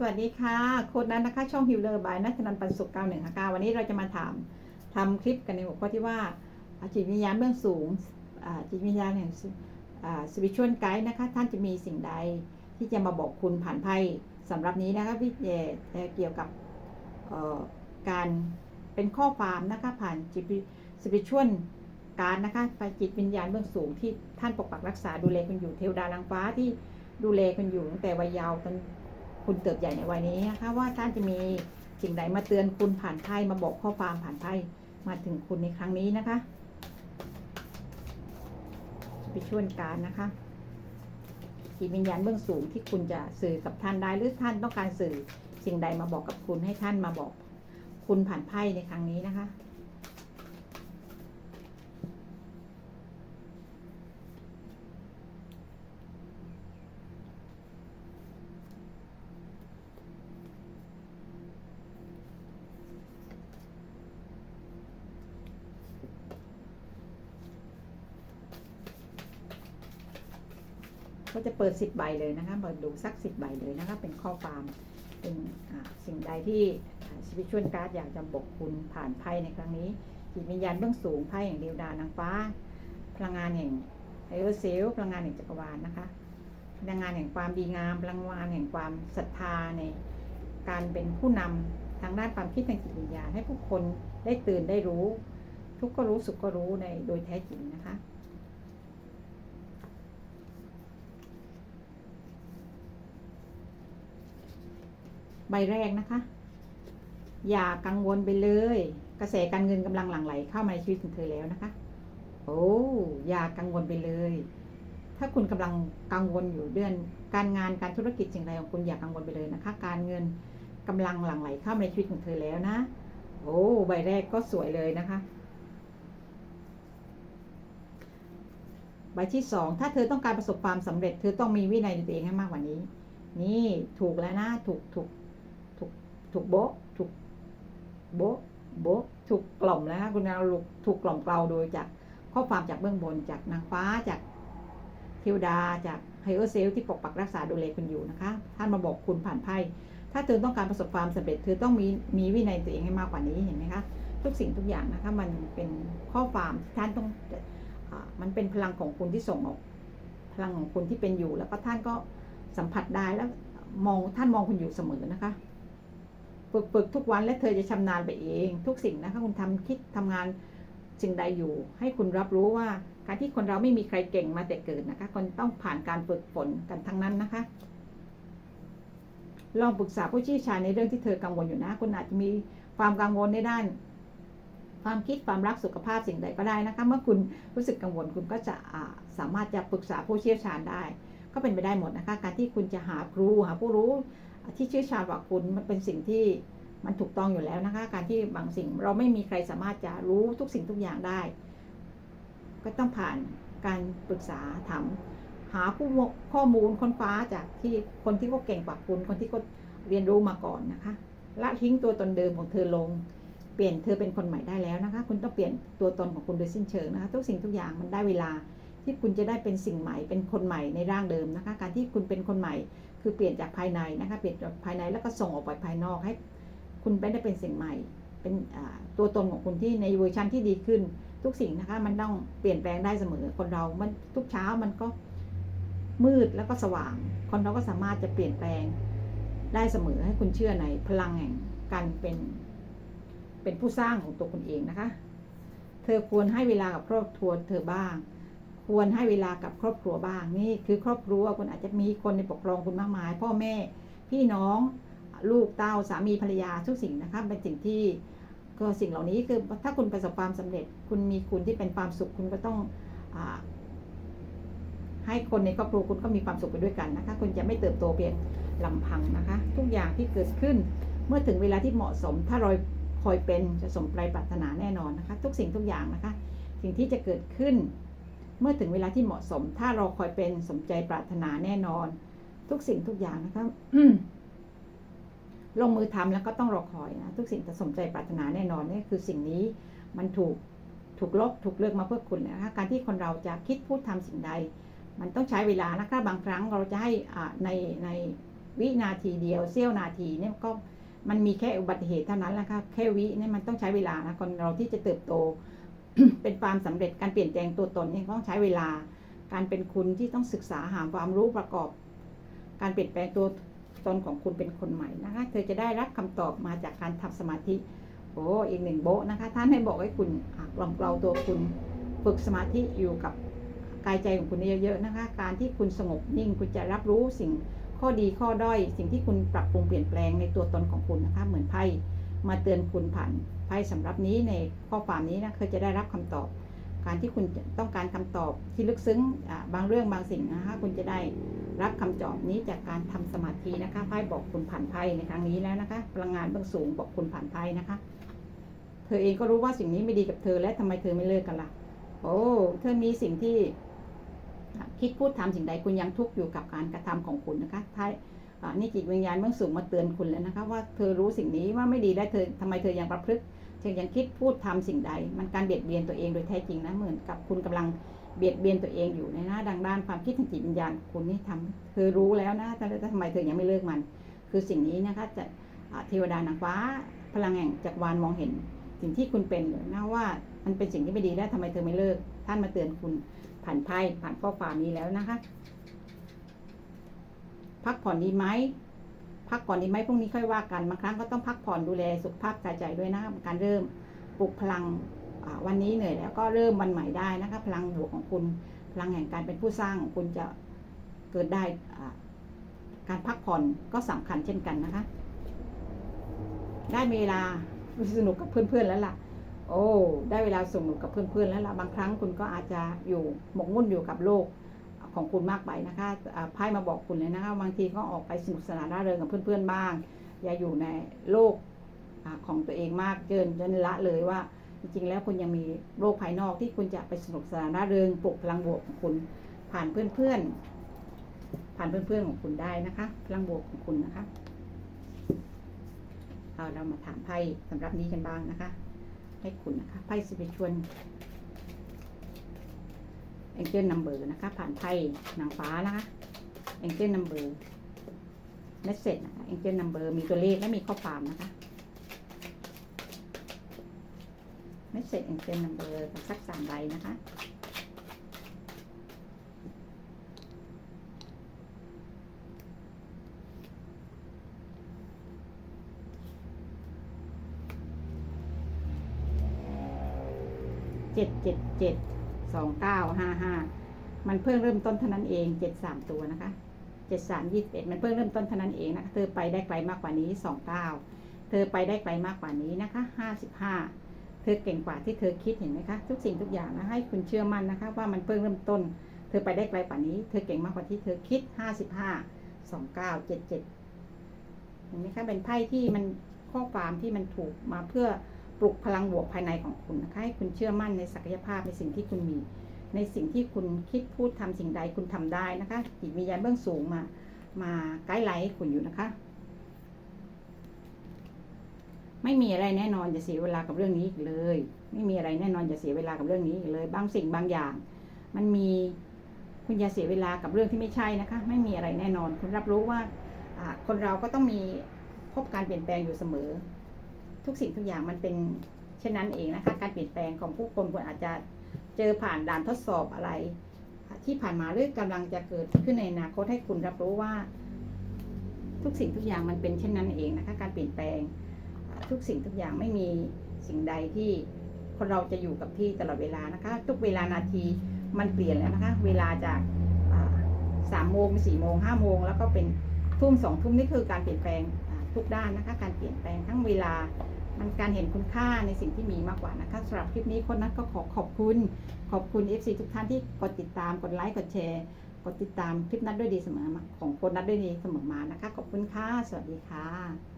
สวัสดีค่ะโค้ดนั้นนะคะ ช่องฮิวเลอร์บายนัทนันปันสุข91ค่ะกาวันนี้เราจะมาถามทำคลิปกันในหัวข้อที่ว่าจิตวิญญาณเบื้องสูงจิตวิญญาณแห่งสปิชวลไกด์นะคะ ท่านจะมีสิ่งใดที่จะมาบอกคุณผ่านไพ่สำหรับนี้นะคะพี่เจเอ่อเกี่ยวกับการเป็นข้อความนะคะผ่านจิตสปิชวลการนะคะไปจิตวิญญาณเบื้องสูงที่ท่านปกปักรักษาดูแลคุณอยู่เทวดานางฟ้าที่ดูแลคุณอยู่ตั้งแต่วัยเยาว์จน คุณเติบใหญ่ในวัยนี้นะคะว่าท่านจะมีสิ่งใดมาเตือนคุณผ่านไพ่มาบอกข้อความผ่านไพ่มาถึงคุณในครั้งนี้นะคะจะไปช่วยการนะคะจิตวิญญาณเบื้องสูงที่คุณจะสื่อกับท่านได้หรือท่านต้องการสื่อสิ่งใดมาบอกกับคุณให้ท่านมาบอก คุณผ่านไพ่ในครั้งนี้นะคะ ก็จะเปิดสิบใบเลยนะคะเปิดดูสักสิบใบเลยนะคะ เป็นข้อความเป็นสิ่งใดที่สปิตชวลการ์ดอยากจะบอกคุณผ่านไพ่ในครั้งนี้จิตวิญญาณเบื้องสูงไพ่แห่งเดวดานางฟ้า พลังงานแห่งไอเออร์เซลพลังงานแห่งจักรวาลนะคะ พลังงานแห่งความดีงามพลังงานแห่งความศรัทธาในการเป็นผู้นำทางด้านความคิดทางจิตวิญญาณให้ผู้คนได้ตื่นได้รู้ ทุกข์ก็รู้สุขก็รู้ในโดยแท้จริงนะคะ ใบแรกนะคะ อย่ากังวลไปเลย กระแสการเงินกำลังหลั่งไหลเข้ามาในชีวิตของเธอแล้วนะคะ โอ้อย่ากังวลไปเลย ถ้าคุณกำลังกังวลอยู่เดือนการงานการธุรกิจสิ่งใดของคุณอย่ากังวลไปเลยนะคะ การเงินกำลังหลั่งไหลเข้ามาในชีวิตของเธอแล้วนะ โอ้ใบแรกก็สวยเลยนะคะใบที่สองถ้าเธอต้องการประสบความสำเร็จ เธอต้องมีวินัยในตัวเองให้มากกว่านี้ นี่ถูกแล้วนะ ถูกถูก ถูกโบ๊ะถูกโบ๊ะโบ๊ะถูกกล่อมแล้วนะคุณดาวลูกถูกกล่อมเกลาโดยจากข้อความจากเบื้องบนจากนางฟ้าจากเทวดาจากไฮเออร์เซลที่ปกปักรักษาดูแลคุณอยู่นะคะ ท่านมาบอกคุณผ่านไพ่ถ้าเธอต้องการประสบความสำเร็จเธอต้องมีมีวินัยตัวเองให้มากกว่านี้เห็นไหมคะทุกสิ่งทุกอย่างนะคะ มันเป็นข้อความที่ท่านต้องอมันเป็นพลังของคุณที่ส่งออกพลังของคุณที่เป็นอยู่ แล้วก็ท่านก็สัมผัสได้แล้วมองท่านมองคุณอยู่เสมอนะคะ ฝึกฝึกทุกวันและเธอจะชำนาญไปเอง ทุกสิ่งนะคะคุณทำคิดทำงานสิ่งใดอยู่ ให้คุณรับรู้ว่าการที่คนเราไม่มีใครเก่งมาแต่เกิดนะคะ คนต้องผ่านการฝึกฝนกันทั้งนั้นนะคะ ลองปรึกษาผู้เชี่ยวชาญในเรื่องที่เธอกังวลอยู่นะคุณอาจจะมีความกังวลในด้าน ความคิดความรักสุขภาพสิ่งใดก็ได้นะคะ เมื่อคุณรู้สึกกังวลคุณก็จะาสามารถจะปรึกษาผู้เชี่ยวชาญได้ ก็เป็นไปได้หมดนะคะ การที่คุณจะหาครูหาผู้รู้ ที่เชี่ยวชาญกว่าคุณมันเป็นสิ่งที่มันถูกต้องอยู่แล้วนะคะ การที่บางสิ่งเราไม่มีใครสามารถจะรู้ทุกสิ่งทุกอย่างได้ ก็ต้องผ่านการปรึกษาถามหาผู้ข้อมูลค้นคว้าจากที่คนที่เขาเก่งกว่าคุณคนที่เขาเรียนรู้มาก่อนนะคะละทิ้งตัวตนเดิมของเธอลง เปลี่ยนเธอเป็นคนใหม่ได้แล้วนะคะ คุณต้องเปลี่ยนตัวตนของคุณโดยสิ้นเชิงนะคะ ทุกสิ่งทุกอย่างมันได้เวลา ที่คุณจะได้เป็นสิ่งใหม่เป็นคนใหม่ในร่างเดิมนะคะ การที่คุณเป็นคนใหม่คือเปลี่ยนจากภายในนะคะเปลี่ยนจากภายในแล้วก็ส่งออกไปภายนอกให้ คุณไปได้เป็นสิ่งใหม่ เป็นตัวตนของคุณที่ในเวอร์ชันที่ดีขึ้น ทุกสิ่งนะคะ มันต้องเปลี่ยนแปลงได้เสมอคนเรา มันทุกเช้ามันก็มืดแล้วก็สว่าง คนเราก็สามารถจะเปลี่ยนแปลงได้เสมอให้คุณเชื่อในพลังแห่งการเป็น เป็นผู้สร้างของตัวคุณเองนะคะ เธอควรให้เวลากับครอบครัวเธอบ้าง ควรให้เวลากับครอบครัวบ้างนี่คือครอบครัวคุณอาจจะมีคนในปกครองคุณมากมาย พ่อแม่พี่น้องลูกเต้าสามีภรรยาทุกสิ่งนะคะเป็นสิ่งที่ก็สิ่งเหล่านี้คือถ้าคุณประสบความสำเร็จ คุณมีคุณที่เป็นความสุขคุณก็ต้องอให้คนในครอบครัวคุณก็มีความสุขไปด้วยกันนะคะ คุณจะไม่เติบโตเพียงลำพังนะคะ ทุกอย่างที่เกิดขึ้นเมื่อถึงเวลาที่เหมาะสม ถ้าเราคอยเป็นจะสมปรารถนาแน่นอนนะคะ ทุกสิ่งทุกอย่างนะคะ สิ่งที่จะเกิดขึ้น เมื่อถึงเวลาที่เหมาะสม ถ้าเราคอยเป็นสมใจปรารถนาแน่นอน ทุกสิ่งทุกอย่างนะคะลงมือทำแล้วก็ต้องรอคอยนะทุกสิ่งจะสมใจปรารถนาแน่นอนนี่คือสิ่งนี้มันถูกถูกลบถูกเลือกมาเพื่อคุณนะคะการที่คนเราจะคิดพูดทำสิ่งใด มันต้องใช้เวลานะคะบางครั้งเราจะให้ในในวินาทีเดียวเสี้ยวนาทีเนี่ยก็มันมีแค่อุบัติเหตุเท่านั้นแหละค่ะแค่วิเนี่ยมันต้องใช้เวลานะคนเราที่จะเติบโต เป็นความสำเร็จการเปลี่ยนแปลงตัวตนเนี่ยต้องใช้เวลา การเป็นคุณที่ต้องศึกษาหาความรู้ประกอบ การเปลี่ยนแปลงตัวตนของคุณเป็นคนใหม่นะคะ เธอจะได้รับคำตอบมาจากการทำสมาธิโอ้อีกหนึ่งโบะนะคะท่านให้บอกให้คุณกล่อมเกลาตัวคุณฝึกสมาธิอยู่กับกายใจของคุณเยอะๆนะคะ การที่คุณสงบนิ่งคุณจะรับรู้สิ่งข้อดีข้อด้อย สิ่งที่คุณปรับปรุงเปลี่ยนแปลงในตัวตนของคุณนะคะ เหมือนไพ่มาเตือนคุณผ่าน ไพ่สำหรับนี้ในข้อความนี้นะคือจะได้รับคำตอบ การที่คุณต้องการคำตอบที่ลึกซึ้งบางเรื่องบางสิ่งนะคะคุณจะได้รับคำตอบนี้จากการทำสมาธินะคะไพ่บอกคุณผ่านไพ่ในครั้งนี้แล้วนะคะพลังงานเบื้องสูงบอกคุณผ่านไพ่นะคะ เธอเองก็รู้ว่าสิ่งนี้ไม่ดีกับเธอและทำไมเธอไม่เลิกกันล่ะ โอ้เธอมีสิ่งที่คิดพูดทำสิ่งใดคุณยังทุกข์อยู่กับการกระทำของคุณนะคะท้ายอ่นี่จิตวิญญาณเบื้องสูงมาเตือนคุณแล้วนะคะ ว่าเธอรู้สิ่งนี้ว่าไม่ดีและเธอทำไมเธอยังประพฤติ เธอยังคิดพูดทำสิ่งใด มันการเบียดเบียนตัวเองโดยแท้จริงนะเหมือนกับคุณกำลังเบียดเบียนตัวเองอยู่ในหน้าดังด้านความคิดทางจิตวิญญาณคุณนี่ทำเธอรู้แล้วนะแต่ทำไมเธอยังไม่เลิกมัน คือสิ่งนี้นะคะจะเทวดานางฟ้า พลังแห่งจักรวาลมองเห็น สิ่งที่คุณเป็นอยู่นะว่ามันเป็นสิ่งที่ไม่ดีแล้วทำไมเธอไม่เลิก ท่านมาเตือนคุณผ่านไพ่ผ่านข้อความนี้แล้วนะคะ พักผ่อนดีไหม พักผ่อนดีไหมพรุ่งนี้ค่อยว่ากันบางครั้งก็ต้องพักผ่อนดูแลสุขภาพกายใจด้วยนะการเริ่มปลุกพลังวันนี้เหนื่อยแล้วก็เริ่มวันใหม่ได้นะคะพลังบวกของคุณพลังแห่งการเป็นผู้สร้างของคุณจะเกิดได้การพักผ่อนก็สำคัญเช่นกันนะคะ ได้เวลาสนุกกับเพื่อนๆแล้วล่ะ โอ้ ได้เวลาสนุกกับเพื่อนๆแล้วล่ะบางครั้งคุณก็อาจจะอยู่หมกมุ่นอยู่กับโลก ของคุณมากไปนะคะไพ่มาบอกคุณเลยนะคะบางทีก็ออกไปสนุกสนานร่าเริงกับเพื่อนๆบ้าง อย่าอยู่ในโลกอของตัวเองมากเกินจนละเลยว่า จริงๆแล้วคุณยังมีโลกภายนอกที่คุณจะไปสนุกสนานร่าเริงปลุกพลังบวกของคุณผ่านเพื่อนๆ ผ่านเพื่อนๆของคุณได้นะคะ พลังบวกของคุณนะคะเอาเรามาถามไพ่สำหรับนี้กันบ้างนะคะ ให้คุณนะคะไพ่สเปชวน เอ็งเจิลนัมเบอร์นะคะ ผ่านไพ่นางฟ้านะคะเอ็งเจิลนัมเบอร์เมสเซจนะคะเอ็งเจิลนัมเบอร์มีตัวเลขและมีข้อความนะคะเมสเซจเอ็งเจิลนัมเบอร์สักสามใบนะคะเจ็ดเจ็ดเจ็ด สองเก้าห้าห้ามันเพิ่งเริ่มต้นเท่านั้นเองเจ็ดสามตัวนะคะเจ็ดสามยี่สิบเอ็ดมันเพิ่งเริ่มต้นเท่านั้นเองนะคะเธอไปได้ไกลมากกว่านี้สองเก้าเธอไปได้ไกลมากกว่านี้นะคะห้าสิบห้าเธอเก่งกว่าที่เธอคิดเห็นไหมคะ ทุกสิ่งทุกอย่างนะให้คุณเชื่อมั่นนะคะ ว่ามันเพิ่งเริ่มต้น เธอไปได้ไกลกว่านี้ เธอเก่งมากกว่าที่เธอคิดห้าสิบห้าสองเก้าเจ็ดเจ็ดเห็นไหมคะเป็นไพ่ที่มันข้อความที่มันถูกมาเพื่อ ปลุกพลังบวกภายในของคุณนะคะให้คุณเชื่อมั่นในศักยภาพในสิ่งที่คุณมี ในสิ่งที่คุณคิดพูดทำสิ่งใดคุณทำได้นะคะจิตวิญญาณเบื้องสูงมา มาไกด์ไลน์ให้คุณอยู่นะคะ ไม่มีอะไรแน่นอนจะเสียเวลากับเรื่องนี้อีกเลย ไม่มีอะไรแน่นอนจะเสียเวลากับเรื่องนี้อีกเลย บางสิ่งบางอย่าง มันมีคุณอย่าเสียเวลากับเรื่องที่ไม่ใช่นะคะ ไม่มีอะไรแน่นอน คุณรับรู้ว่าคนเราก็ต้องมีพบการเปลี่ยนแปลงอยู่เสมอ ทุกสิ่งทุกอย่างมันเป็นเช่นนั้นเองนะคะ การเปลี่ยนแปลงของผู้คนคุณอาจจะเจอผ่านด่านทดสอบอะไร ที่ผ่านมาหรือกำลังจะเกิดขึ้นในอนาคตให้คุณรับรู้ว่า ทุกสิ่งทุกอย่างมันเป็นเช่นนั้นเองนะคะ การเปลี่ยนแปลงทุกสิ่งทุกอย่างไม่มีสิ่งใดที่คนเราจะอยู่กับที่ตลอดเวลานะคะ ทุกเวลานาทีมันเปลี่ยนแล้วนะคะ เวลาจากสามโมงสี่โมงห้าโมงแล้วก็เป็นทุ่มสองทุ่มนี่คือการเปลี่ยนแปลง ทุกด้านนะคะ การเปลี่ยนแปลงทั้งเวลา มันการเห็นคุณค่าในสิ่งที่มีมากกว่านะคะสำหรับคลิปนี้คนนั้นก็ขอขอบคุณ ขอบคุณ FC ทุกท่านที่กดติดตามกดไลค์กดแชร์กดติดตามคลิปนัดด้วยดีเสมอมาของคนนัดด้วยดีเสมอมานะคะ ขอบคุณค่ะ สวัสดีค่ะ